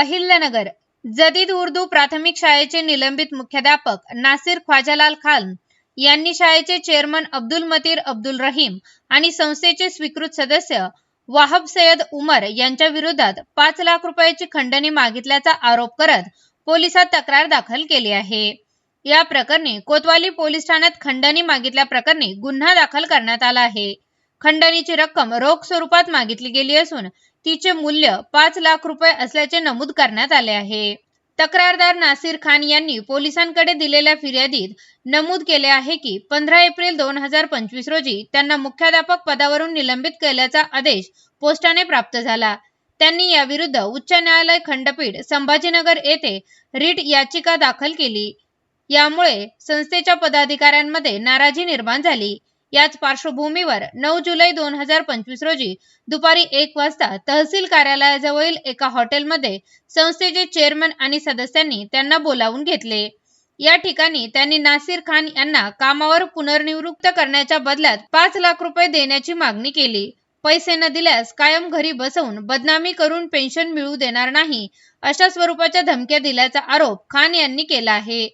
अहिल्यनगर. जदीद उर्दू प्राथमिक शाळेचे निलंबित मुख्याध्यापक नासिर ख्वाजालाल खान यांनी शाळेचे चेअरमन अब्दुल मतीर अब्दुल रहीम आणि संस्थेचे स्वीकृत सदस्य वाहब सय्यद उमर यांच्या विरोधात पाच लाख रुपयाची खंडणी मागितल्याचा आरोप करत पोलिसात तक्रार दाखल केली आहे. या प्रकरणी कोतवाली पोलीस ठाण्यात खंडणी मागितल्या प्रकरणी गुन्हा दाखल करण्यात आला आहे. खंडणीची रक्कम रोख स्वरूपात मागितली गेली असून तिचे मूल्य पाच लाख रुपये असल्याचे नमूद करण्यात आले आहे. तक्रारदार नासिर खान यांनी पोलिसांकडे दिलेल्या फिर्यादीत नमूद केले आहे की पंधरा एप्रिल दोन हजार पंचवीस रोजी त्यांना मुख्याध्यापक पदावरून निलंबित केल्याचा आदेश पोस्टाने प्राप्त झाला. त्यांनी याविरुद्ध उच्च न्यायालय खंडपीठ संभाजीनगर येथे रिट याचिका दाखल केली. यामुळे संस्थेच्या पदाधिकाऱ्यांमध्ये नाराजी निर्माण झाली. याच पार्श्वभूमीवर नऊ जुलै दोन हजार पंचवीस रोजी दुपारी एक वाजता तहसील कार्यालयाजवळील एका हॉटेलमध्ये संस्थेचे चेअरमन आणि सदस्यांनी त्यांना बोलावून घेतले. या ठिकाणी त्यांनी नासिर खान यांना कामावर पुनर्निवृत्त करण्याच्या बदल्यात पाच लाख रुपये देण्याची मागणी केली. पैसे न दिल्यास कायम घरी बसवून बदनामी करून पेन्शन मिळू देणार नाही अशा स्वरूपाच्या धमक्या दिल्याचा आरोप खान यांनी केला आहे.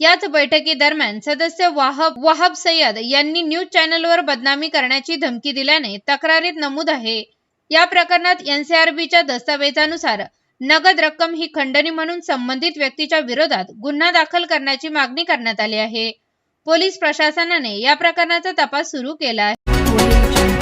याच बैठकीदरम्यान सदस्य वाहब वाहब सय्यद यांनी न्यूज चॅनलवर बदनामी करण्याची धमकी दिल्याने तक्रारीत नमूद आहे. या प्रकरणात एनसीआरबीच्या दस्तावेजानुसार नगद रक्कम ही खंडणी म्हणून संबंधित व्यक्तीच्या विरोधात गुन्हा दाखल करण्याची मागणी करण्यात आली आहे. पोलीस प्रशासनाने या प्रकरणाचा तपास सुरू केला आहे.